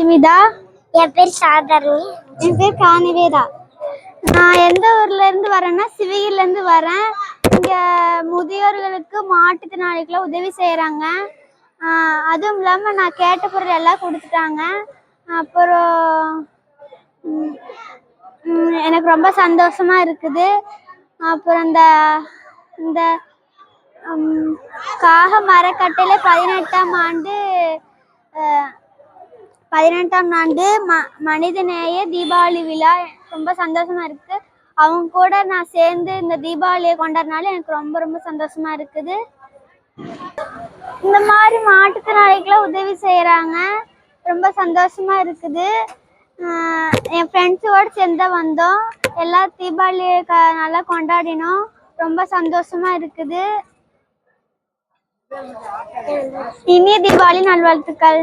நிமிதா என் பேர் சாதாரணி. என் பேர் காணிவேதா நான் எந்த ஊர்ல இருந்து வரேன்னா சிவகிரில இருந்து வரேன். இங்க முதியோர்களுக்கு மாற்றுத்திறனாளிகளை உதவி செய்யறாங்க அதுவும் இல்லாம நான் கேட்ட பொருள் எல்லாம் கொடுத்துட்டாங்க. அப்புறம் எனக்கு ரொம்ப சந்தோஷமா இருக்குது. அப்புறம் இந்த இந்த காக மரக்கட்டையில பதினெட்டாம் ஆண்டு பதினெட்டாம் ஆண்டு ம மனிதநேய தீபாவளி விழா. ரொம்ப சந்தோஷமா இருக்கு. அவங்க கூட நான் சேர்ந்து இந்த தீபாவளியை கொண்டாடினால எனக்கு ரொம்ப ரொம்ப சந்தோஷமா இருக்குது. இந்த மாதிரி மாற்றுத்திறனாளிகளை உதவி செய்யறாங்க. ரொம்ப சந்தோஷமா இருக்குது. என் ஃப்ரெண்ட்ஸோட சேர்ந்து வந்தோம். எல்லா தீபாவளியை க நல்லா கொண்டாடினோம். ரொம்ப சந்தோஷமா இருக்குது. இனிய தீபாவளி நல்வாழ்த்துக்கள்.